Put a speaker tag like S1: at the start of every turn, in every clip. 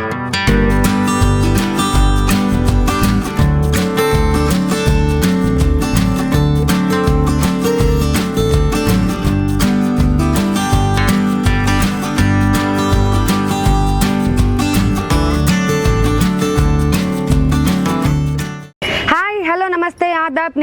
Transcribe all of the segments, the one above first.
S1: Hi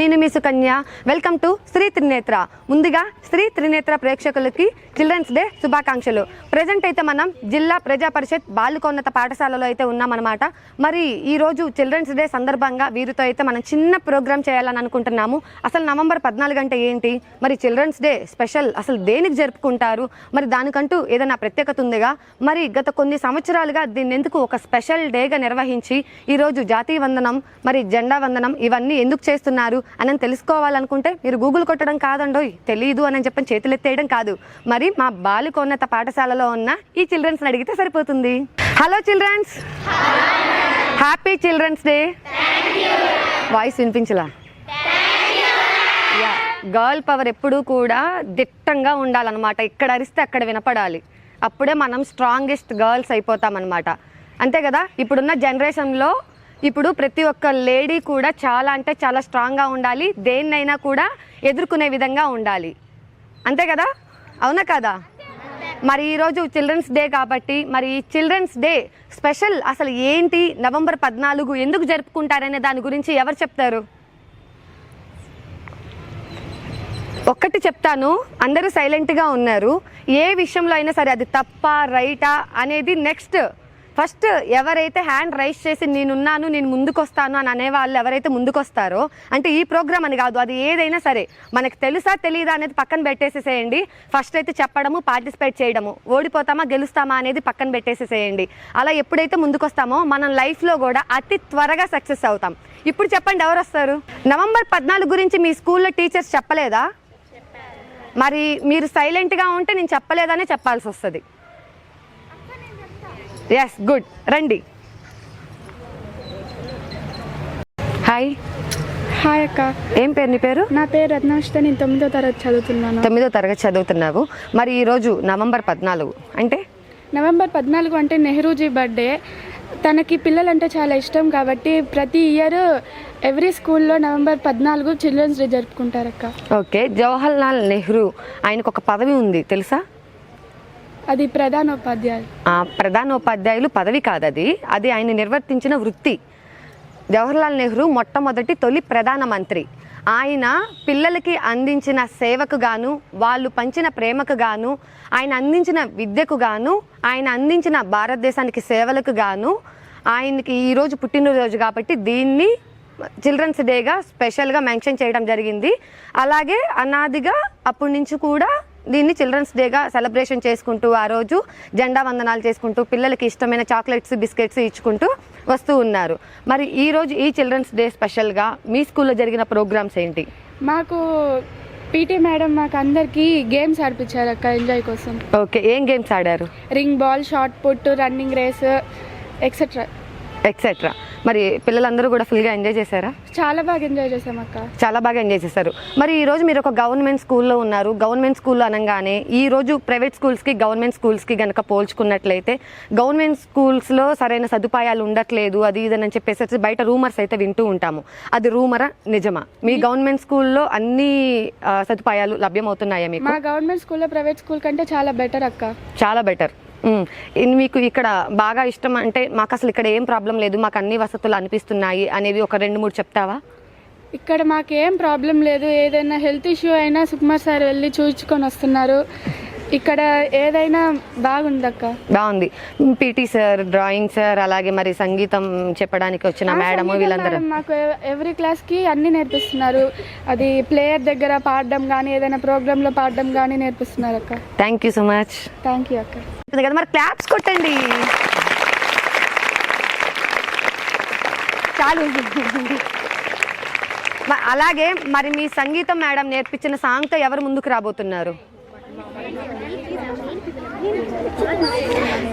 S1: నేను మీ Sukanya. Welcome to Shri Trinetra. ముందుగా శ్రీ త్రినేత్ర ప్రేక్షకులకి చిల్డ్రన్స్ డే శుభాకాంక్షలు. ప్రజెంట్ అయితే మనం జిల్లా ప్రజా పరిషత్ బాలికోన్నత పాఠశాలలో అయితే ఉన్నామన్నమాట. మరి ఈ రోజు చిల్డ్రన్స్ డే సందర్భంగా వీరితో అయితే మనం చిన్న ప్రోగ్రామ్ చేయాలని అనుకుంటున్నాము. అసలు నవంబర్ పద్నాలుగు అంటే ఏంటి? మరి చిల్డ్రన్స్ డే స్పెషల్ అసలు దేనికి జరుపుకుంటారు? మరి దానికంటూ ఏదైనా ప్రత్యేకత ఉందిగా? మరి గత కొన్ని సంవత్సరాలుగా దీన్ని ఎందుకు ఒక స్పెషల్ డేగా నిర్వహించి ఈరోజు జాతీయ వందనం మరి జెండా వందనం ఇవన్నీ ఎందుకు చేస్తున్నారు? అని తెలుసుకోవాలనుకుంటే మీరు గూగుల్ కొట్టడం కాదండోయ్. తెలియదు అని చెప్పని చేతులెత్తేయడం కాదు. మరి మా బాలికోన్నత పాఠశాలలో ఉన్న ఈ చిల్డ్రన్స్ అడిగితే సరిపోతుంది. Hello childrens happy children's day voice వినిపించలా? Yeah girl power ఎప్పుడూ కూడా దిట్టంగా ఉండాలన్నమాట. ఇక్కడ అరిస్తే అక్కడ వినపడాలి. అప్పుడే మనం స్ట్రాంగెస్ట్ గర్ల్స్ అయిపోతామన్నమాట. అంతే కదా? ఇప్పుడున్న జనరేషన్లో ఇప్పుడు ప్రతి ఒక్క లేడీ కూడా చాలా అంటే చాలా స్ట్రాంగ్గా ఉండాలి దేన్నైనా కూడా ఎదుర్కొనే విధంగా ఉండాలి. అంతే కదా? అవునా కదా? మరి ఈరోజు చిల్డ్రన్స్ డే కాబట్టి మరి ఈ చిల్డ్రన్స్ డే స్పెషల్ అసలు ఏంటి? నవంబర్ పద్నాలుగు ఎందుకు జరుపుకుంటారనే దాని గురించి ఎవరు చెప్తారు? ఒక్కటి చెప్తాను అందరూ సైలెంట్గా ఉన్నారు. ఏ విషయంలో అయినా సరే అది తప్ప రైటా అనేది నెక్స్ట్ ఫస్ట్ ఎవరైతే హ్యాండ్ రైస్ చేసి నేనున్నాను నేను ముందుకొస్తాను అని అనేవాళ్ళు ఎవరైతే ముందుకొస్తారో అంటే ఈ ప్రోగ్రామ్ అని కాదు అది ఏదైనా సరే మనకు తెలుసా తెలియదా అనేది పక్కన పెట్టేసేసేయండి. ఫస్ట్ అయితే చెప్పడము పార్టిసిపేట్ చేయడము ఓడిపోతామా గెలుస్తామా అనేది పక్కన పెట్టేసేసేయండి. అలా ఎప్పుడైతే ముందుకొస్తామో మనం లైఫ్లో కూడా అతి త్వరగా సక్సెస్ అవుతాం. ఇప్పుడు చెప్పండి ఎవరు వస్తారు నవంబర్ పద్నాలుగు గురించి మీ స్కూల్లో టీచర్స్ చెప్పలేదా? మరి మీరు సైలెంట్గా ఉంటే నేను చెప్పలేదనే చెప్పాల్సి వస్తుంది. ఎస్ గుడ్ రండి. హాయ్
S2: హాయ్ అక్క.
S1: ఏం పేరు నీ పేరు?
S2: నా పేరు రత్నాషిత నేను తొమ్మిదో తరగతి చదువుతున్నాను.
S1: తొమ్మిదో తరగతి చదువుతున్నావు. మరి ఈరోజు నవంబర్ పద్నాలుగు అంటే?
S2: నవంబర్ పద్నాలుగు అంటే నెహ్రూజీ బర్త్డే తనకి పిల్లలంటే చాలా ఇష్టం కాబట్టి ప్రతి ఇయర్ ఎవ్రీ స్కూల్లో నవంబర్ పద్నాలుగు చిల్డ్రన్స్ డే జరుపుకుంటారు అక్క
S1: ఓకే జవహర్ లాల్ నెహ్రూ ఆయనకు ఒక పదవి ఉంది తెలుసా?
S2: అది ప్రధానోపాధ్యాయులు.
S1: ప్రధానోపాధ్యాయులు పదవి కాదు అది అది ఆయన నిర్వర్తించిన వృత్తి. జవహర్లాల్ నెహ్రూ మొట్టమొదటి తొలి ప్రధానమంత్రి. ఆయన పిల్లలకి అందించిన సేవకు గాను వాళ్ళు పంచిన ప్రేమకు గాను ఆయన అందించిన విద్యకు గాను ఆయన అందించిన భారతదేశానికి సేవలకు గాను ఆయనకి ఈరోజు పుట్టినరోజు కాబట్టి దీన్ని చిల్డ్రన్స్ డేగా స్పెషల్గా మెన్షన్ చేయడం జరిగింది. అలాగే అనాదిగా అప్పటి నుంచి కూడా దీన్ని చిల్డ్రన్స్ డేగా సెలబ్రేషన్ చేసుకుంటూ ఆ రోజు జెండా వందనాలు చేసుకుంటూ పిల్లలకి ఇష్టమైన చాక్లెట్స్ బిస్కెట్స్ ఇచ్చుకుంటూ వస్తూ ఉన్నారు. మరి ఈ రోజు ఈ చిల్డ్రన్స్ డే స్పెషల్గా మీ స్కూల్లో జరిగిన ప్రోగ్రామ్స్ ఏంటి?
S2: మాకు పీటీ మేడం మాకు అందరికీ గేమ్స్ ఆడిపించారు అక్క ఎంజాయ్ కోసం.
S1: ఓకే ఏం గేమ్స్ ఆడారు?
S2: Ring ball shot put running race etcetera
S1: etcetera మరి పిల్లలందరూ కూడా ఫుల్గా ఎంజాయ్ చేశారా?
S2: చాలా బాగా ఎంజాయ్ చేసాం అక్క
S1: చాలా బాగా ఎంజాయ్ చేశారు. మరి ఈ రోజు మీరు ఒక గవర్నమెంట్ స్కూల్లో ఉన్నారు. గవర్నమెంట్ స్కూల్లో అనగానే ఈ రోజు ప్రైవేట్ స్కూల్స్కి గవర్నమెంట్ స్కూల్స్కి కనుక పోల్చుకున్నట్లయితే గవర్నమెంట్ స్కూల్స్లో సరైన సదుపాయాలు ఉండట్లేదు అది ఇదని చెప్పేసి బయట రూమర్స్ అయితే వింటూ ఉంటాము. అది రూమరా నిజమా? మీ గవర్నమెంట్ స్కూల్లో అన్ని సదుపాయాలు లభ్యమవుతున్నాయా మీకు?
S2: మా గవర్నమెంట్ స్కూల్లో ప్రైవేట్ స్కూల్ కంటే చాలా బెటర్ అక్క.
S1: చాలా బెటర్ మీకు ఇక్కడ బాగా ఇష్టం అంటే మాకు అసలు ఇక్కడ ఏం ప్రాబ్లం లేదు మాకు అన్ని వసతులు అనిపిస్తున్నాయి అనేవి ఒక రెండు మూడు చెప్తావా?
S2: ఇక్కడ మాకేం ప్రాబ్లం లేదు ఏదైనా హెల్త్ ఇష్యూ అయినా సుకుమార్ సార్ వెళ్ళి చూపించుకొని వస్తున్నారు. ఇక్కడ ఏదైనా బాగుందక్క?
S1: బాగుంది. పీటీ సార్ డ్రాయింగ్ సార్ అలాగే మరి సంగీతం చెప్పడానికి వచ్చిన మేడం వీళ్ళందరూ.
S2: మాకు ఎవ్రీ క్లాస్కి అన్ని నేర్పిస్తున్నారు. అది ప్లేయర్ దగ్గర పాడడం కానీ ఏదైనా ప్రోగ్రామ్లో పాడడం కానీ నేర్పిస్తున్నారు అక్క
S1: thank you so much
S2: thank you అక్క
S1: కదా మరి క్లాప్స్ కొట్టండి. చాలు. అలాగే మరి మీ సంగీతం మేడం నేర్పించిన సాంగ్తో ఎవరు ముందుకు రాబోతున్నారు?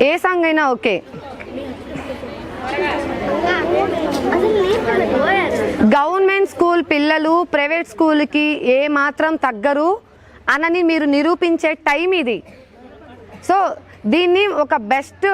S1: ఏ సాంగ్ అయినా ఓకే. గవర్నమెంట్ స్కూల్ పిల్లలు ప్రైవేట్ స్కూల్కి ఏ మాత్రం తగ్గరు. అనని మీరు నిరూపించే టైం ఇది. సో దీన్ని ఒక బెస్ట్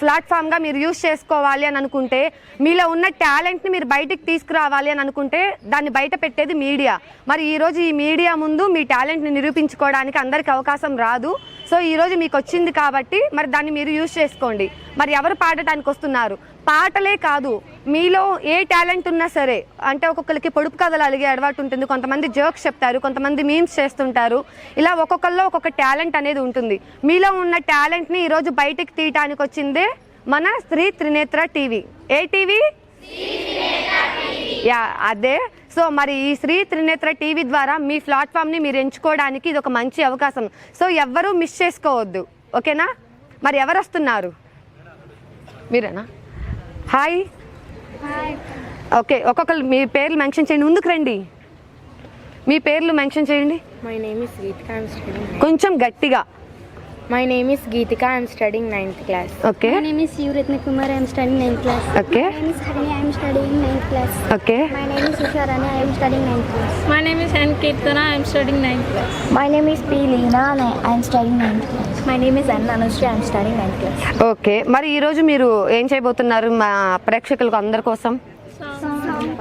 S1: ప్లాట్ఫామ్గా uh, మీరు యూజ్ చేసుకోవాలి అని అనుకుంటే మీలో ఉన్న టాలెంట్ని మీరు బయటికి తీసుకురావాలి అని అనుకుంటే దాన్ని బయట పెట్టేది మీడియా మరి ఈరోజు ఈ మీడియా ముందు మీ టాలెంట్ని నిరూపించుకోవడానికి అందరికీ అవకాశం రాదు. సో ఈరోజు మీకు వచ్చింది కాబట్టి మరి దాన్ని మీరు యూజ్ చేసుకోండి. మరి ఎవరు పాడటానికి వస్తున్నారు? పాటలే కాదు మీలో ఏ టాలెంట్ ఉన్నా సరే అంటే ఒక్కొక్కరికి పొడుపు కథలు అలిగే అలవాటు ఉంటుంది. కొంతమంది జోక్స్ చెప్తారు కొంతమంది మీమ్స్ చేస్తుంటారు. ఇలా ఒక్కొక్కరిలో ఒక్కొక్క టాలెంట్ అనేది ఉంటుంది. మీలో ఉన్న టాలెంట్ని ఈరోజు బయటికి తీయటానికి వచ్చిందే మన స్త్రీ త్రినేత్ర టీవీ. ఏ టీవీ? యా అదే. సో మరి ఈ శ్రీ త్రినేత్ర టీవీ ద్వారా మీ ప్లాట్ఫామ్ని మీరు ఎంచుకోవడానికి ఇది ఒక మంచి అవకాశం. సో ఎవ్వరూ మిస్ చేసుకోవద్దు. ఓకేనా? మరి ఎవరు వస్తున్నారు? మీరేనా? హాయ్ ఓకే ఒక్కొక్కరు మీ పేర్లు మెన్షన్ చేయండి. ముందుకు రండి. మీ పేర్లు మెన్షన్ చేయండి. కొంచెం గట్టిగా.
S3: My name is Geetika I'm studying ninth class
S1: okay
S4: my name is Yuvaratna Kumar I'm studying ninth class
S1: okay
S4: my name is Harini I'm studying ninth class
S1: okay
S4: my name is Susharani I'm studying ninth class
S5: my name is N Keerthana I'm studying ninth class
S4: my name is P Leena I'm studying ninth class my name is N Anush I'm studying ninth class
S1: okay మరి ఈరోజు మీరు ఏం చేయబోతున్నారు మా ప్రేక్షకులకు అందరి కోసం?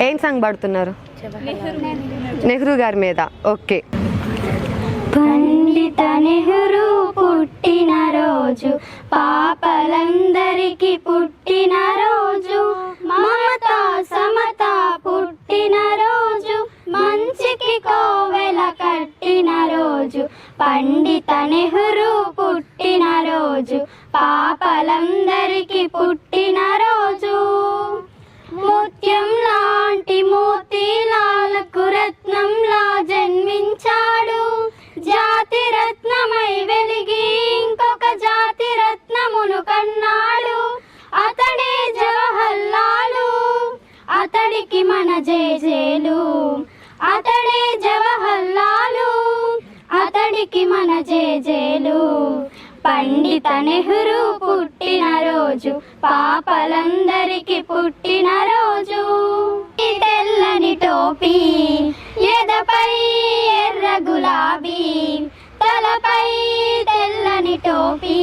S1: ఏం సాంగ్ పాడుతున్నారు? నెహ్రూ గారి మీద. ఓకే
S4: పండిత నెహ్రూ పుట్టిన రోజు పాపలందరికీ పుట్టిన రోజు మమత సమత పుట్టిన రోజు మంచికి కోవెల కట్టిన రోజు పండిత నెహ్రూ పుట్టిన రోజు పాపలందరికీ పుట్టిన రోజు. ముత్యం లాంటి మోతీలాలకు రత్నంలా జన్మించాడు. జాతి రత్నమై వెలిగి ఇంకొక జాతి రత్నమును కన్నాడు. అతడే జవహర్లాలు అతడికి మన జేజేలు అతడే జవహర్లాలు అతడికి మన జేజేలు పండిత నెహ్రూ పుట్టిన రోజు పాపలందరికి పుట్టిన రోజు. తెల్లని టోపీ ఎదపై ఎర్ర గులాబీ తలపై తెల్లని టోపీ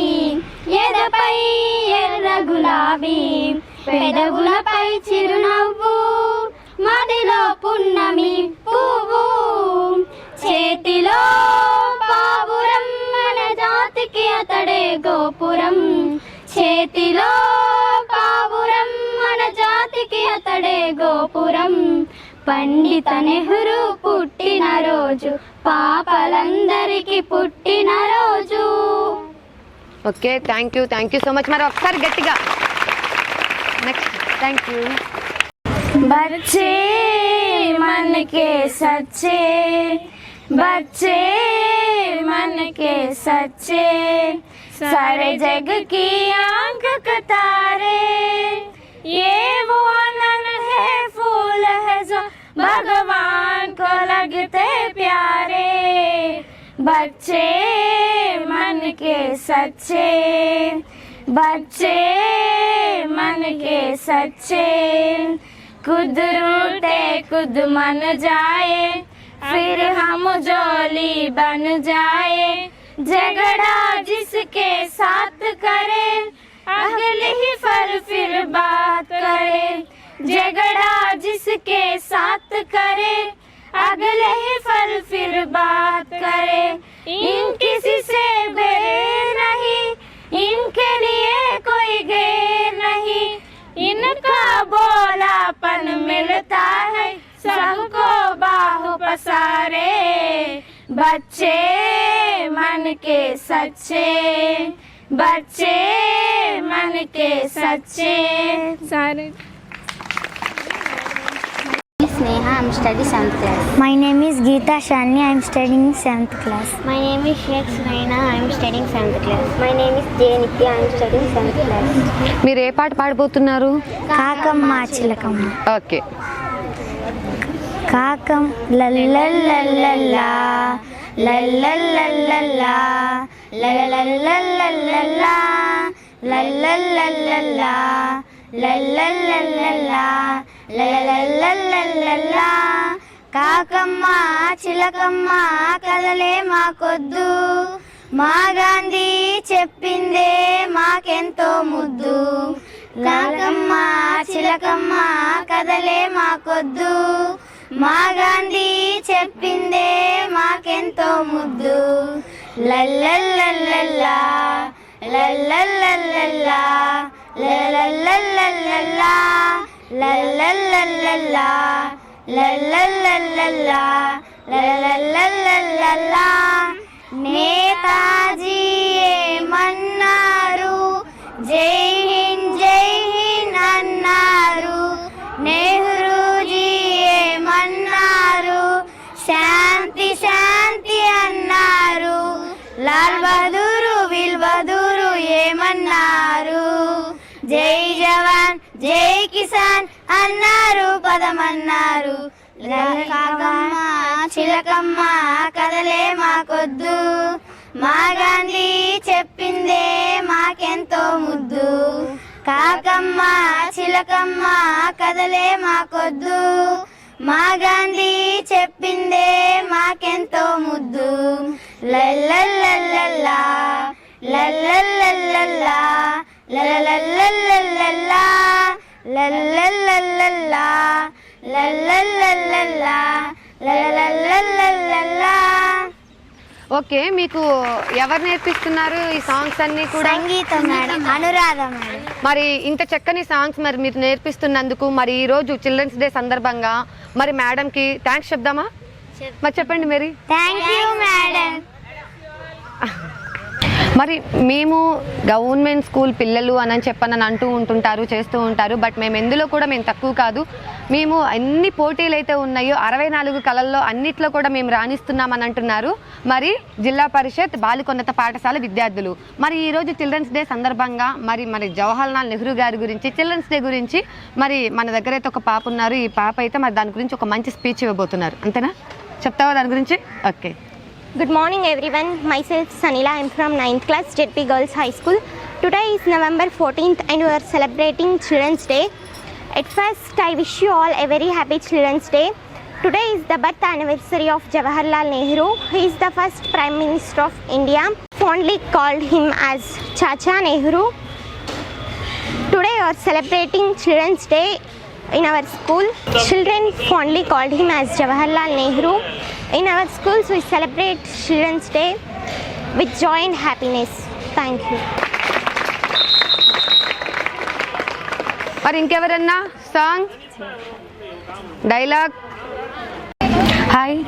S4: ఎదపై ఎర్ర గులాబీ పెదవులపై చిరునవ్వు మదిలో పున్నమి పువ్వు చేతిలో పావురం మన జాతికి అతడే గోపురం చేతిలో పావురం మన జాతికి అతడే గోపురం. పండిత నెహ్రూ పుట్టిన రోజు పాపలందరికీ పుట్టిన రోజు
S1: okay thank you thank you so much మరి ఒకసారి గట్టిగా నెక్స్ట్ థ్యాంక్ యూ
S4: बच्चे मन के सच्चे बच्चे मन के सच्चे सारे जग की आंख का तारे ये वो नन है फूल है जो भगवान को लगते प्यारे, बच्चे मन के सच्चे, बच्चे मन के सच्चे। खुद रूठे, खुद मन जाए, फिर हम जोली बन जाए। झगड़ा जिसके साथ करे, अगले ही फल फिर बात करे। झगड़ा जिसके साथ करे, अगले ही फल फिर बात करे। इन किसी से बेर नहीं, इनके लिए कोई गैर नहीं। इनका बोलापन मिलता है, सबको बाहु पसारे। बच्चे मन के सच्चे, बच्चे मन के सच्चे।
S5: Sorry.
S4: Sneha, I am studying 7th class. My name is Geeta Shani, I am studying 7th class. My name is Sheikh Sunaina, I am studying 7th class. My name is Jay Nitya, I am studying 7th class.
S1: మీరు ఏ పాట పాడబోతున్నారు
S4: కాకమ్మ చిలకమ్మ
S1: okay
S4: కాకం లల్లల్లల్లల్లా లల్లల్లల్లల్లా లల్లల్లల్లల్లా లల్లల్లల్లల్లా లల్లల్లల్లల్లా కాకమ్మ చిలకమ్మ కదలే మాకొద్దు.
S6: మా గాంధీ చెప్పిందే మాకెంతో ముద్దు. కాకమ్మ చిలకమ్మ కదలే మాకొద్దు. మా గాంధీ చెప్పిందే మాకెంతో ముద్దు. లల్లల్లల్లల్లా లల్లల్లల్లల్లా నేతాజీ ఏమన్నారు జై హింద్ జై హింద్ అన్నారు నెహ్రూ అన్నారు పదమన్నారు. కాకమ్మ చిలకమ్మ కదలే మాకొద్దు. మా గాంధీ చెప్పిందే మాకెంతో ముద్దు. కాకమ్మ చిలకమ్మ కదలే మాకొద్దు. మా గాంధీ చెప్పిందే మాకెంతో ముద్దు. లల్లల్లల్లల్లా లల్లల్లల్లల్లా లల్లల్లల్లల్లా. లల్లల్లల్లల్లా లల్లల్లల్లల్లా లల్లల్లల్లల్లా
S1: ఓకే మీకు ఎవరు నేర్పిస్తున్నారు ఈ సాంగ్స్ అన్ని కూడా
S6: సంగీతం మేడం అనురాధ మేడం
S1: మరి ఇంత చక్కని సాంగ్స్ మరి మీరు నేర్పిస్తున్నందుకు మరి ఈ రోజు చిల్డ్రన్స్ డే సందర్భంగా మరి మేడం కి థ్యాంక్స్ చెప్దామా మరి చెప్పండి మరి
S6: థ్యాంక్ యూ మేడం
S1: మరి మేము గవర్నమెంట్ స్కూల్ పిల్లలు అని చెప్పని అంటూ ఉంటుంటారు చేస్తూ ఉంటారు బట్ మేము ఎందులో కూడా మేము తక్కువ కాదు. మేము ఎన్ని పోటీలు అయితే ఉన్నాయో అరవై నాలుగు కళల్లో అన్నిట్లో కూడా మేము రాణిస్తున్నామని అంటున్నారు. మరి జిల్లా పరిషత్ బాలికొన్నత పాఠశాల విద్యార్థులు. మరి ఈరోజు చిల్డ్రన్స్ డే సందర్భంగా మరి మరి జవహర్లాల్ నెహ్రూ గారి గురించి చిల్డ్రన్స్ డే గురించి మరి మన దగ్గర అయితే ఒక పాప ఉన్నారు. ఈ పాప అయితే మరి దాని గురించి ఒక మంచి స్పీచ్ ఇవ్వబోతున్నారు. అంతేనా? చెప్తావా దాని గురించి? Okay.
S7: Good morning, everyone. Myself Sanila. I'm from 9th class, JP Girls High School. Today is November 14th, and we are celebrating Children's Day. At first, I wish you all a very happy Children's Day. Today is the birth anniversary of Jawaharlal Nehru. He is the first Prime Minister of India. Fondly called him as Chacha Nehru. Today, we are celebrating Children's Day in our school. Children fondly called him as Jawaharlal Nehru. In our schools, we celebrate Children's Day with joy and happiness. Thank you.
S1: మరి ఇంకెవరన్నా song dialogue hi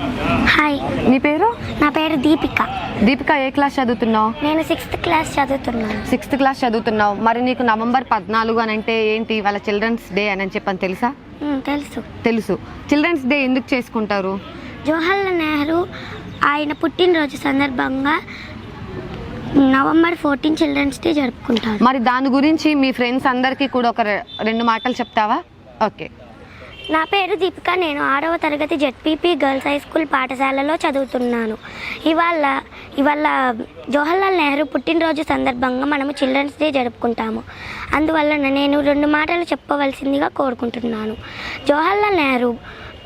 S6: hi
S1: నీ పేరు?
S6: నా పేరు దీపిక.
S1: దీపిక ఏ class చదువుతున్నావు?
S6: నేను sixth class చదువుతున్నాను
S1: sixth class చదువుతున్నావు. మరి నీకు నవంబర్ పద్నాలుగు అని అంటే ఏంటి? వాళ్ళ చిల్డ్రన్స్ డే అని చెప్పని తెలుసా?
S6: తెలుసు.
S1: తెలుసు. చిల్డ్రన్స్ డే ఎందుకు చేసుకుంటారు?
S6: జవహర్లాల్ నెహ్రూ ఆయన పుట్టినరోజు సందర్భంగా నవంబర్ ఫోర్టీన్ చిల్డ్రన్స్ డే జరుపుకుంటారు.
S1: మరి దాని గురించి మీ ఫ్రెండ్స్ అందరికీ కూడా ఒక రెండు మాటలు చెప్తావా? ఓకే.
S6: నా పేరు దీపిక. నేను ఆరవ తరగతి జెడ్పీపీ గర్ల్స్ హై స్కూల్ పాఠశాలలో చదువుతున్నాను. ఇవాళ ఇవాళ జవహర్లాల్ నెహ్రూ పుట్టినరోజు సందర్భంగా మనము చిల్డ్రన్స్ డే జరుపుకుంటాము. అందువలన నేను రెండు మాటలు చెప్పవలసిందిగా కోరుకుంటున్నాను. జవహర్లాల్ నెహ్రూ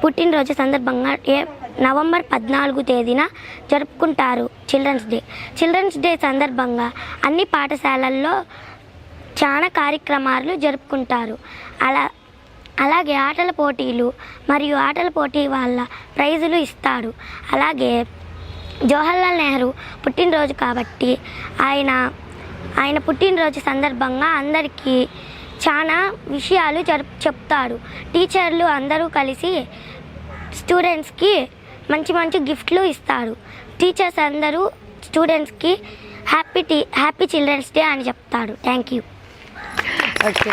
S6: పుట్టినరోజు సందర్భంగా ఏ నవంబర్ పద్నాలుగు తేదీన జరుపుకుంటారు చిల్డ్రన్స్ డే. చిల్డ్రన్స్ డే సందర్భంగా అన్ని పాఠశాలల్లో చాలా కార్యక్రమాలు జరుపుకుంటారు. అలా అలాగే ఆటల పోటీలు మరియు ఆటల పోటీ వాళ్ళ ప్రైజులు ఇస్తాడు. అలాగే జవహర్లాల్ నెహ్రూ పుట్టినరోజు కాబట్టి ఆయన ఆయన పుట్టినరోజు సందర్భంగా అందరికీ చాలా విషయాలు చెప్తాడు. టీచర్లు అందరూ కలిసి స్టూడెంట్స్కి మంచి మంచి గిఫ్ట్లు ఇస్తారు టీచర్స్ అందరూ స్టూడెంట్స్కి హ్యాపీ టీ హ్యాపీ చిల్డ్రన్స్ డే అని చెప్తాడు. Thank you.
S1: ఓకే.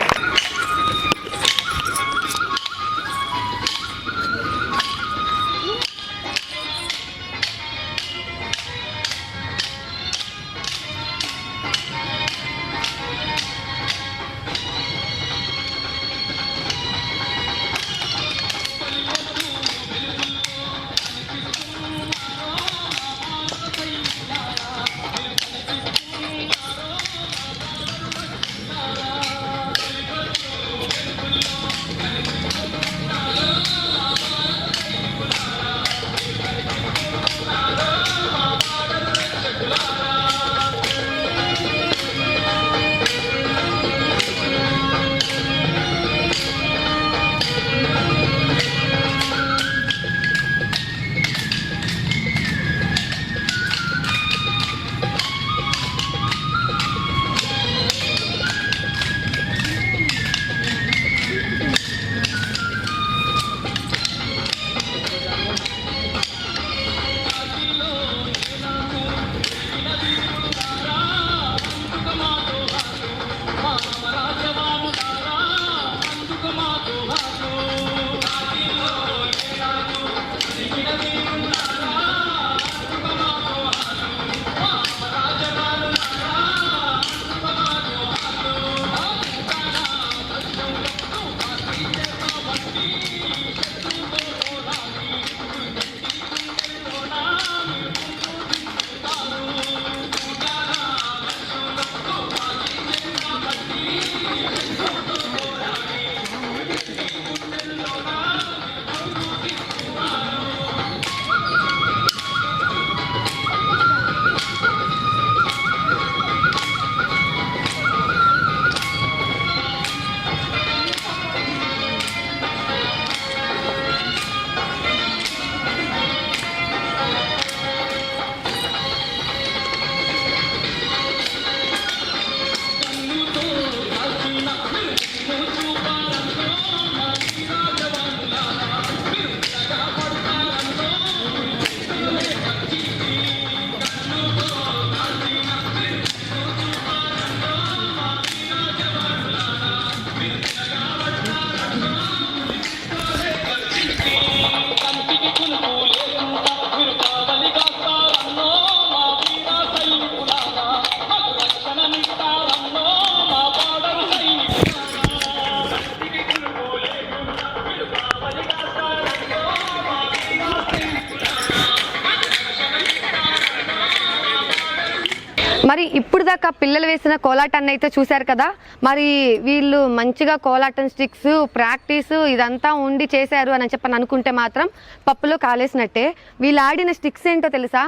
S1: పిల్లలు కోలాటాన్ని అయితే చూశారు కదా. మరి వీళ్ళు మంచిగా కోలాటం స్టిక్స్ ప్రాక్టీస్ ఇదంతా ఉండి చేశారు అని చెప్పని అనుకుంటే మాత్రం పప్పులో కాలేసినట్టే. వీళ్ళు ఆడిన స్టిక్స్ ఏంటో తెలుసా?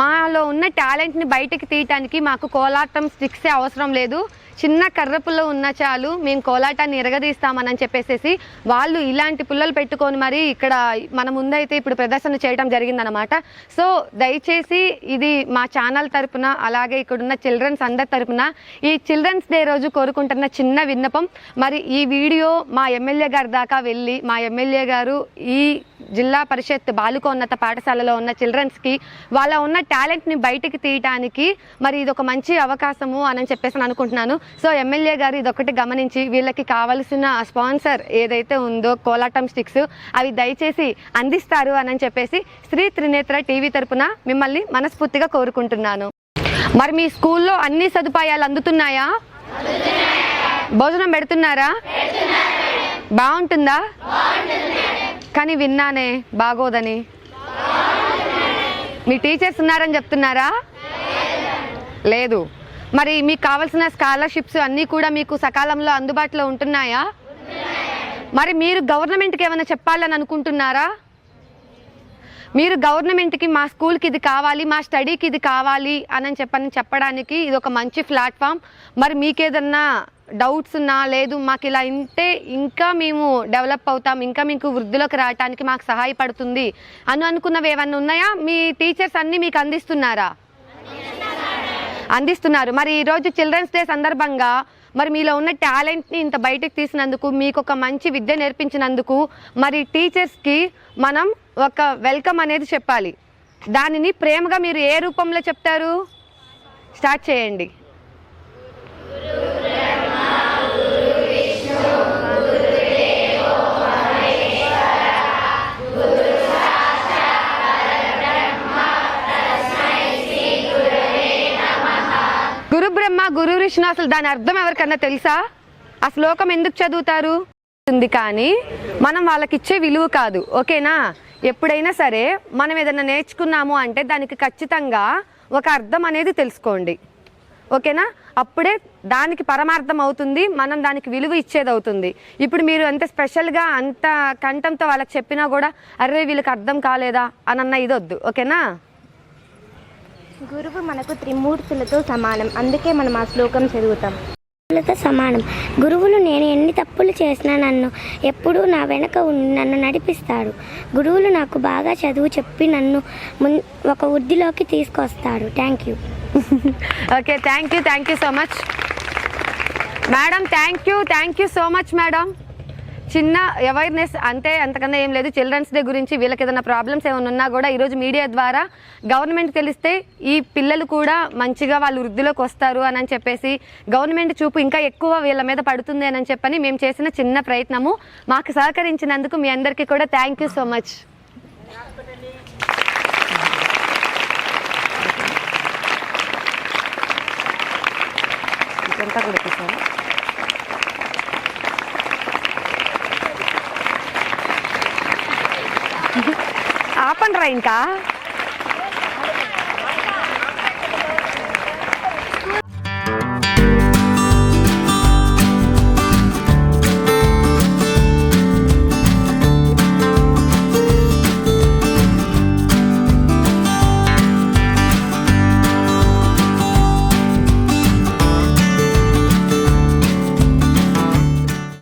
S1: మాలో ఉన్న టాలెంట్ని బయటకి తీయటానికి మాకు కోలాటం స్టిక్సే అవసరం లేదు. చిన్న కర్ర పుల్ల ఉన్న చాలు మేము కోలాటాన్ని ఎరగదీస్తామని చెప్పేసేసి వాళ్ళు ఇలాంటి పుల్లలు పెట్టుకొని మరి ఇక్కడ మన ముందైతే ఇప్పుడు ప్రదర్శన చేయడం జరిగిందనమాట. సో దయచేసి ఇది మా ఛానల్ తరపున అలాగే ఇక్కడున్న చిల్డ్రన్స్ అందరి తరపున ఈ చిల్డ్రన్స్ డే రోజు కోరుకుంటున్న చిన్న విన్నపం. మరి ఈ వీడియో మా ఎమ్మెల్యే గారి దాకా వెళ్ళి మా ఎమ్మెల్యే గారు ఈ జిల్లా పరిషత్ బాలికోన్నత పాఠశాలలో ఉన్న చిల్డ్రన్స్కి వాళ్ళ ఉన్న టాలెంట్ని బయటికి తీయటానికి మరి ఇది ఒక మంచి అవకాశము అని చెప్పేసి నేను అనుకుంటున్నాను. సో ఎమ్మెల్యే గారు ఇదొకటి గమనించి వీళ్ళకి కావలసిన స్పాన్సర్ ఏదైతే ఉందో కోలాటం స్టిక్స్ అవి దయచేసి అందిస్తారు అని చెప్పేసి శ్రీ త్రినేత్ర టీవీ తరపున మిమ్మల్ని మనస్ఫూర్తిగా కోరుకుంటున్నాను. మరి మీ స్కూల్లో అన్ని సదుపాయాలు అందుతున్నాయా? భోజనం పెడుతున్నారా? బాగుంటుందా? కానీ విన్నానే బాగోదని. మీ టీచర్స్ ఉన్నారని చెప్తున్నారా? లేదు. మరి మీకు కావాల్సిన స్కాలర్షిప్స్ అన్నీ కూడా మీకు సకాలంలో అందుబాటులో ఉంటున్నాయా? మరి మీరు గవర్నమెంట్కి ఏమైనా చెప్పాలని అనుకుంటున్నారా? మీరు గవర్నమెంట్కి మా స్కూల్కి ఇది కావాలి మా స్టడీకి ఇది కావాలి అని చెప్పని చెప్పడానికి ఇది ఒక మంచి ప్లాట్ఫామ్. మరి మీకేదన్నా డౌట్స్ ఉన్నా లేదు మాకు ఇలా ఉంటే ఇంకా మేము డెవలప్ అవుతాం ఇంకా మీకు వృద్ధిలోకి రావడానికి మాకు సహాయపడుతుంది అని అనుకున్నవి ఏమన్నా ఉన్నాయా? మీ టీచర్స్ అన్నీ మీకు అందిస్తున్నారా? అందిస్తున్నారు. మరి ఈరోజు చిల్డ్రన్స్ డే సందర్భంగా మరి మీలో ఉన్న టాలెంట్ని ఇంత బయటకు తీసినందుకు మీకు ఒక మంచి విద్య నేర్పించినందుకు మరి టీచర్స్కి మనం ఒక వెల్కమ్ అనేది చెప్పాలి. దానిని ప్రేమగా మీరు ఏ రూపంలో చెప్తారు? స్టార్ట్ చేయండి. గురు అసలు దాని అర్థం ఎవరికన్నా తెలుసా? ఆ శ్లోకం ఎందుకు చదువుతారు? ఉంది కానీ మనం వాళ్ళకి ఇచ్చే విలువ కాదు ఓకేనా? ఎప్పుడైనా సరే మనం ఏదైనా నేర్చుకున్నాము అంటే దానికి ఖచ్చితంగా ఒక అర్థం అనేది తెలుసుకోండి ఓకేనా? అప్పుడే దానికి పరమార్థం అవుతుంది మనం దానికి విలువ ఇచ్చేది అవుతుంది. ఇప్పుడు మీరు అంత స్పెషల్గా అంత కంఠంతో వాళ్ళకి చెప్పినా కూడా అరే వీళ్ళకి అర్థం కాలేదా? అని అన్న ఇది వద్దు ఓకేనా?
S7: గురువు మనకు త్రిమూర్తులతో సమానం. అందుకే మనం ఆ శ్లోకం చదువుతాం.
S6: గురువులతో సమానం. గురువులు నేను ఎన్ని తప్పులు చేసినా నన్ను ఎప్పుడూ నా వెనక ఉండి నన్ను నడిపిస్తాడు గురువులు నాకు బాగా చదువు చెప్పి నన్ను మున్ ఒక వృద్ధిలోకి తీసుకొస్తాడు thank you
S1: okay thank you thank you so much madam thank you thank you so much madam చిన్న అవేర్నెస్ అంతే అంతకన్నా ఏం లేదు. చిల్డ్రన్స్ డే గురించి వీళ్ళకి ఏదైనా ప్రాబ్లమ్స్ ఏమైనా ఉన్నా కూడా ఈరోజు మీడియా ద్వారా గవర్నమెంట్ తెలిస్తే ఈ పిల్లలు కూడా మంచిగా వాళ్ళు వృద్ధిలోకి వస్తారు అని చెప్పేసి గవర్నమెంట్ చూపు ఇంకా ఎక్కువ వీళ్ళ మీద పడుతుంది అని చెప్పని మేము చేసిన చిన్న ప్రయత్నము. మాకు సహకరించినందుకు మీ అందరికీ కూడా థ్యాంక్ యూ సో మచ్ ఇదంతా కూడా ఆపండి రా ఇంకా